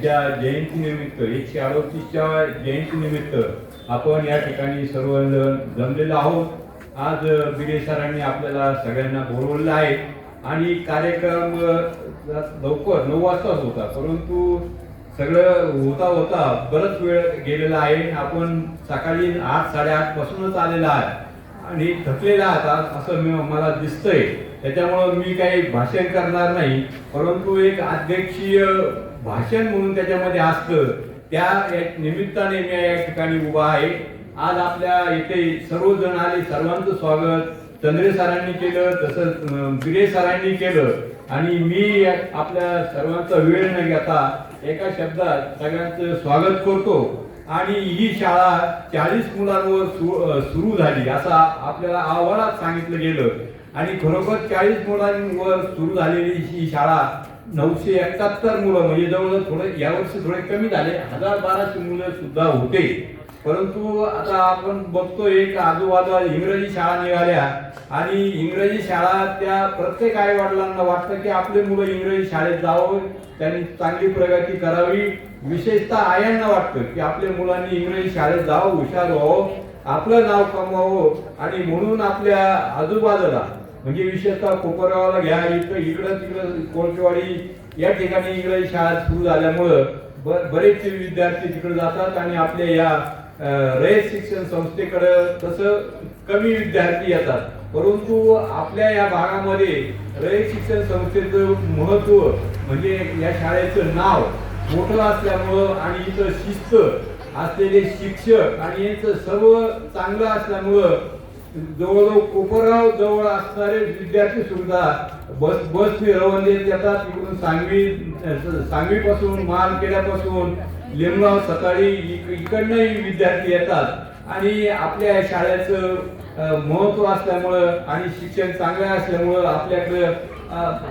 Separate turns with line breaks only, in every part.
तिच्या जयंतीनिमित्त एकशे अडोतीसच्या जयंतीनिमित्त आपण या ठिकाणी सर्वजण जमलेलो आहोत. आज बिडे सरांनी आपल्याला सगळ्यांना बोलवलं आहे. आणि कार्यक्रम लवकर नऊ वाजताच होता परंतु सगळं होता होता बरंच वेळ गेलेला आहे. आपण सकाळी आठ साडेआठ पासूनच आलेला आहे. आणि थकलेला आहात असं मला दिसतंय. त्याच्यामुळं मी काही भाषण करणार नाही. परंतु एक अध्यक्षीय भाषण म्हणून त्याच्यामध्ये असतं. त्या निमित्ताने मी या ठिकाणी उभा आहे. आज आपल्या इथे सर्वजण आले सर्वांचं स्वागत. चंद्रे सरांनी केलं तसंच अं, बिरे सरांनी केलं. आणि मी आपल्या सर्वांचा वेळ न घेता एका शब्दात सगळ्यांचं स्वागत करतो. आणि ही शाळा चाळीस मुलांवर सु- सुरू झाली असा आपल्याला अहवालात सांगितलं गेलं. आणि खरोखर चाळीस मुलांवर सुरू झालेली ही शाळा नऊशे एकाहत्तर मुलं म्हणजे जवळजवळ थोडे यावर्षी थोडे कमी झाले. हजार बाराशे मुलं सुद्धा होते. परंतु आता आपण बघतो एक आजूबाजूला इंग्रजी शाळा निघाल्या आणि इंग्रजी शाळा त्या प्रत्येक आई वडिलांना वाटतं की आपले मुलं इंग्रजी शाळेत जावं त्यांनी चांगली प्रगती करावी. विशेषतः आयांना वाटतं की आपल्या मुलांनी इंग्रजी शाळेत जावं हुशार व्हावं आपलं नाव कमवावं आणि म्हणून आपल्या आजूबाजूला म्हणजे विशेषतः कोपरगावाला घ्या इकडं इकडं तिकडं कोळकेवाडी या ठिकाणी इंग्रजी शाळा सुरू झाल्यामुळं ब- बरेचसे विद्यार्थी तिकडे जातात आणि आपल्या या रयत शिक्षण संस्थेकडे तसं कमी विद्यार्थी येतात. परंतु आपल्या या भागामध्ये रयत शिक्षण संस्थेचं महत्त्व म्हणजे या शाळेचं नाव मोठं असल्यामुळं आणि इथं शिस्त असलेले शिक्षक आणि यांचं सर्व चांगलं असल्यामुळं जवळजवळ कोपरगाव जवळ असणारे विद्यार्थी सुद्धा बस बसने रवंदेत येतात इकडून सांगवी सांगवीपासून माल केल्यापासून लिंबगाव सकाळी इक- इकडनंही विद्यार्थी येतात. आणि आपल्या शाळेचं महत्त्व असल्यामुळं आणि शिक्षण चांगलं असल्यामुळं आपल्याकडं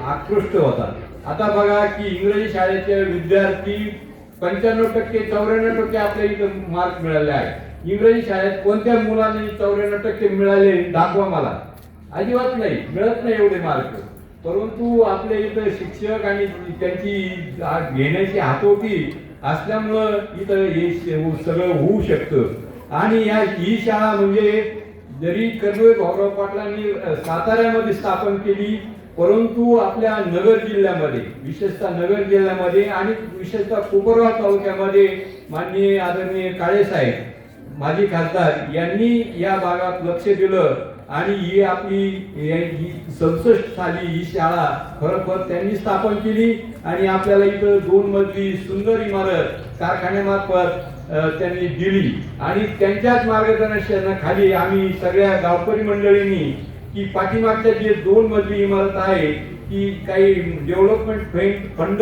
आकृष्ट होतात. आता बघा की इंग्रजी शाळेचे विद्यार्थी पंच्याण्णव टक्के चौऱ्याण्णव टक्के आपल्या इथं मार्क मिळाले आहे इंग्रजी शाळेत कोणत्या मुलांनी चौऱ्याण्णव टक्के मिळाले? दाखवा मला. अजिबात नाही. मिळत नाही एवढे मार्क परंतु आपल्या इथं शिक्षक आणि त्यांची घेण्याची हातोटी असल्यामुळं इथं हे सगळं होऊ शकतं. आणि या ही शाळा म्हणजे जरी कर्वे भाऊराव पाटलांनी साताऱ्यामध्ये स्थापन केली परंतु आपल्या नगर जिल्ह्यामध्ये विशेषतः नगर जिल्ह्यामध्ये आणि विशेषतः कोपरगाव तालुक्यामध्ये माननीय आदरणीय काळेसाहेब माजी खासदार यांनी या भागात लक्ष दिलं. आणि ही आपली सदुसष्ट साली ही शाळा खरोखर त्यांनी स्थापन केली आणि आपल्याला इथं दोन मजली सुंदर इमारत कारखान्यामार्फत त्यांनी दिली. आणि त्यांच्याच मार्गदर्शनाखाली आम्ही सगळ्या गावकरी मंडळींनी की पाठीमागच्या जे दोन मजली इमारत आहे की काही डेव्हलपमेंट फंड फंड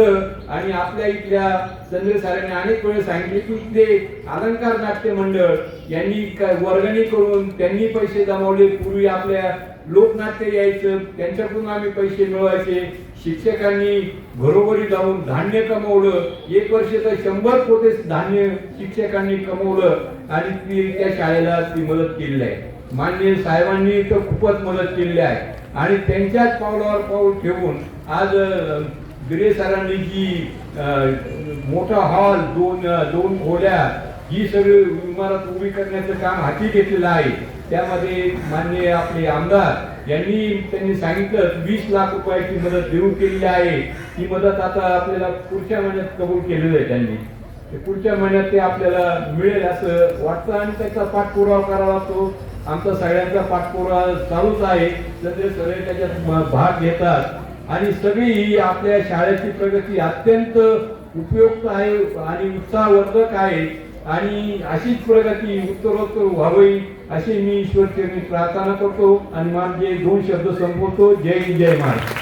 आणि आपल्या इथल्या चंद्र सारेने अनेक वेळेस सांगितले की इथले अलंकार नाट्य मंडळ यांनी वर्गणी करून त्यांनी पैसे जमवले पूर्वी आपल्या लोकनाट्य यायचं त्यांच्याकडून आम्ही पैसे मिळवायचे. शिक्षकांनी घरोघरी जाऊन धान्य कमवलं. एक वर्ष तर शंभर कोटी धान्य शिक्षकांनी कमवलं आणि ती त्या शाळेला ती मदत केलेली आहे. मान्य साहेबांनी तर खूपच मदत केलेली आहे. आणि त्यांच्याच पावलावर पाऊल ठेवून आज गिरे बिरे सरांनी जी मोठा हॉल दोन दोन खोल्या ही सगळी इमारत उभी करण्याचं काम हाती घेतलेलं आहे. त्यामध्ये मान्य आपले आमदार यांनी त्यांनी सांगितलं वीस लाख रुपयाची मदत देऊ केलेली आहे. ती मदत आता आपल्याला पुढच्या महिन्यात कबूल केलेलं आहे त्यांनी. पुढच्या महिन्यात ते आपल्याला मिळेल असं वाटतं आणि त्याचा पाठपुरावा करावा लागतो. आमचा सगळ्यांचा पाठपुरा चालूच आहे. सगळे सगळे त्याच्यात भाग घेतात. आणि सगळी ही आपल्या शाळेची प्रगती अत्यंत उपयुक्त आहे आणि उत्साहवर्धक आहे. आणि अशीच प्रगती उत्तरोत्तर व्हावी अशी मी ईश्वरचरणी प्रार्थना करतो. आणि माझे दोन शब्द संपवतो. जय जय महाराज